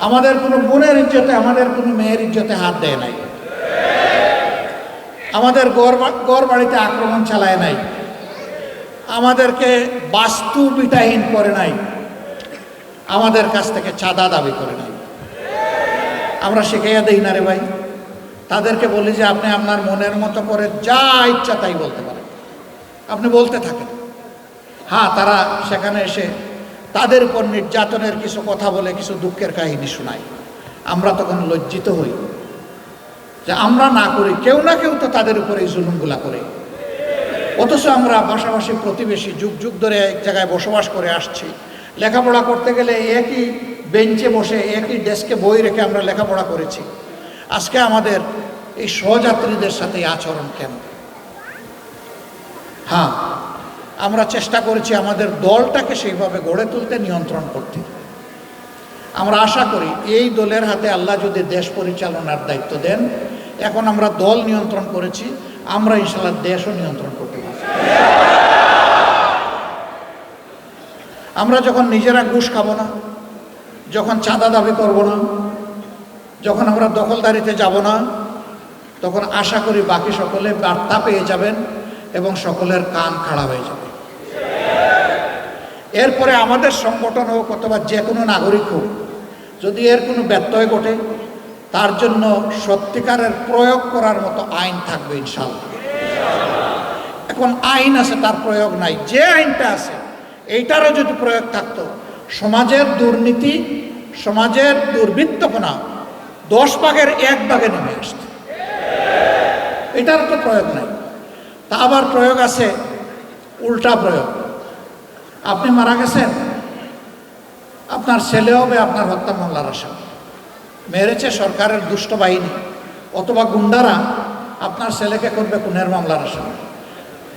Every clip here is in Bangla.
আমাদের কোনো বোনের ইজ্জতে, আমাদের কোনো মেয়ের ইজ্জতে হাত দেয় নাই। আমাদের গড় বাড়িতে আক্রমণ চালায় নাই। আমাদেরকে বাস্তু বিটাহীন করে নাই। আমাদের কাছ থেকে চাঁদা দাবি করে নাই। আমরা শিখাইয়া দেই না রে ভাই। তাদেরকে বলি যে, আপনি আপনার মনের মতো করে যা ইচ্ছা তাই বলতে পারেন। আপনি বলতে থাকেন। হ্যাঁ তারা সেখানে এসে তাদের উপর নির্যাতনের কিছু কথা বলে কিছু দুঃখের কাহিনী শোনায়। আমরা তখন লজ্জিত হই যে আমরা না করি, কেউ না কেউ তো তাদের উপরে এই জুলুমগুলা করে। অথচ আমরা পাশাপাশি প্রতিবেশী যুগ যুগ ধরে এক জায়গায় বসবাস করে আসছি। লেখাপড়া করতে গেলে একই বেঞ্চে বসে, একই ডেস্কে বই রেখে আমরা লেখাপড়া করেছি। আজকে আমাদের এই সহযাত্রীদের সাথে আচরণ কেন হ্যাঁ আমরা চেষ্টা করেছি আমাদের দলটাকে সেইভাবে গড়ে তুলতে, নিয়ন্ত্রণ করতে। আমরা আশা করি এই দলের হাতে আল্লাহ যদি দেশ পরিচালনার দায়িত্ব দেন, এখন আমরা দল নিয়ন্ত্রণ করেছি, আমরা ইনশাল্লাহ দেশও নিয়ন্ত্রণ করতে আমরা যখন নিজেরা ঘুষ খাব না, যখন চাঁদা দাবি করব না, যখন আমরা দখলদারিতে যাব না, তখন আশা করি বাকি সকলে বার্তা পেয়ে যাবেন এবং সকলের কান খাড়া হয়ে যাবে। এরপরে আমাদের সংগঠন হোক অথবা যে কোনো নাগরিক হোক, যদি এর কোনো ব্যত্যয় ঘটে, তার জন্য সত্যিকারের প্রয়োগ করার মতো আইন থাকবে ইনশাল্লাহ এখন আইন আছে, তার প্রয়োগ নাই। যে আইনটা আছে, এইটারও যদি প্রয়োগ থাকতো, সমাজের দুর্নীতি, সমাজের দুর্বৃত্তপনা দশ ভাগের এক ভাগে নেমে আসতো। এটার তো প্রয়োগ নাই। তা আবার প্রয়োগ আছে, উল্টা প্রয়োগ। আপনি মারা গেছেন। আপনার ছেলে হবে আপনার হত্যা মামলার আসামি। মেরেছে সরকারের দুষ্ট বাহিনী। অথবা গুন্ডারা আপনার ছেলেকে করবে খুনের মামলার আসামি।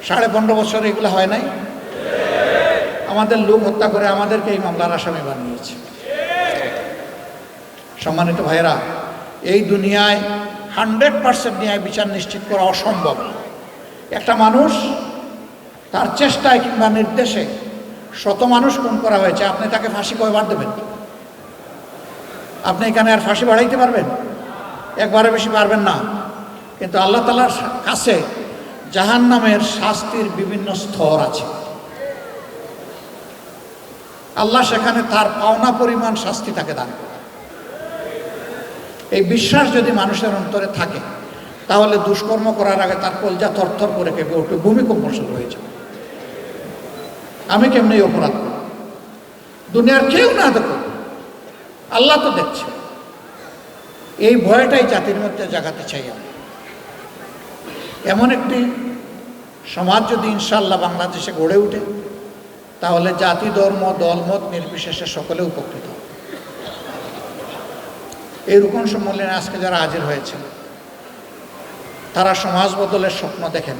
সাড়ে পনেরো বছর এগুলো হয় নাই? আমাদের লোক হত্যা করে আমাদেরকে এই মামলার আসামি বানিয়েছে। সম্মানিত ভাইয়েরা, এই দুনিয়ায় হান্ড্রেড পার্সেন্ট ন্যায় বিচার নিশ্চিত করা অসম্ভব। একটা মানুষ তার চেষ্টায় কিংবা নির্দেশে শত মানুষ খুন করা হয়েছে, আপনি তাকে ফাঁসি কয়বার দেবেন? আপনি এখানে আর ফাঁসি বাড়াইতে পারবেন? একবারে বেশি পারবেন না। কিন্তু আল্লাহ তালার কাছে জাহান নামের শাস্তির বিভিন্ন স্তর আছে। আল্লাহ সেখানে তার পাওনা পরিমাণ শাস্তি তাকে দান এই বিশ্বাস যদি মানুষের অন্তরে থাকে, তাহলে দুষ্কর্ম করার আগে তার কলজা থরথর করে কেঁপে ভূমিকম্প শুরু হয়ে যাবে। আমি কেমনি অপরাধ করব? দুনিয়ার কেউ না দেখো আল্লাহ তো দেখছে। এই ভয়টাই জাতির মধ্যে জাগাতে চাই আমি। এমন একটি সমাজ যদি ইনশাল্লাহ বাংলাদেশে গড়ে ওঠে তাহলে জাতি, ধর্ম দলমত নির্বিশেষে সকলে উপকৃত। এই রূপন সম্মেলনে আজকে যারা হাজির হয়েছে তারা সমাজ বদলের স্বপ্ন দেখেন।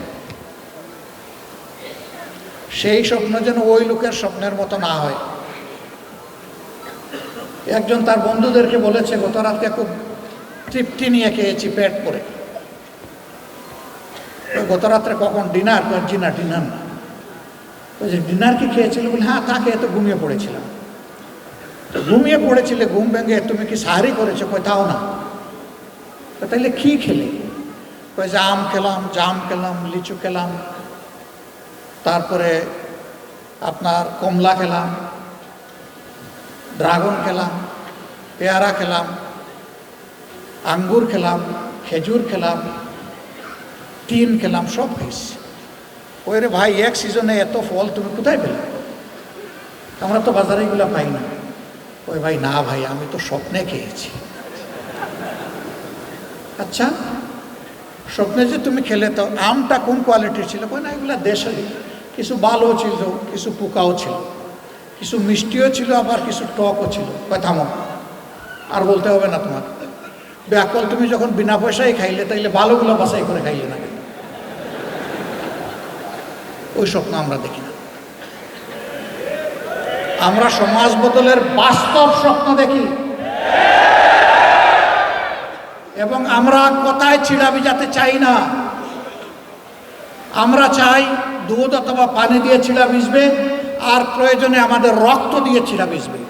সেই স্বপ্ন যেন ওই লোকের স্বপ্নের মতো না হয়। একজন তার বন্ধুদেরকে বলেছে, গত রাতকে খুব তৃপ্তি নিয়ে খেয়েছি পেট করে গত রাত্রে কখন ডিনার করছি না ডিনার না। যে ডিনার কি খেয়েছিল? বলে হ্যাঁ তা খেয়ে তো ঘুমিয়ে পড়েছিলাম। ঘুমিয়ে পড়েছিলে, ঘুম ভেঙে তুমি কি সাহারি করেছ? কোথাও না। তো তাইলে কি খেলে? কই যে আম খেলাম, জাম খেলাম, লিচু খেলাম। তারপরে আপনার কমলা খেলাম, ড্রাগন খেলাম, পেয়ারা খেলাম, আঙ্গুর খেলাম, খেজুর খেলাম তিন খেলাম, সব খাইছি ওই রে ভাই, এক সিজনে এত ফল তুমি কোথায় পেলে? আমরা তো বাজারে এগুলো পাই না। ওই ভাই, না ভাই, আমি তো স্বপ্নে খেয়েছি। আচ্ছা স্বপ্নে যে তুমি খেলে, তো আমটা কোন কোয়ালিটির ছিল? কই না, এগুলো দেশের কিছু ভালো ছিল, কিছু পোকাও ছিল। কিছু মিষ্টিও ছিল, আবার কিছু টকও ছিল। থামো। আর বলতে হবে না তোমার ব্যাকল তুমি যখন বিনা পয়সায় খাইলে, তাইলে ভালোগুলো বাছাই করে খাইলে না ওই স্বপ্ন আমরা দেখি না। আমরা সমাজ বদলের বাস্তব স্বপ্ন দেখি। এবং আমরা কোথায় ছিড়া যাতে চাই না। আমরা চাই দুধ অথবা পানি দিয়ে ছিলা মিশবে আর প্রয়োজনে আমাদের রক্ত দিয়ে ছিলা ভিজবে।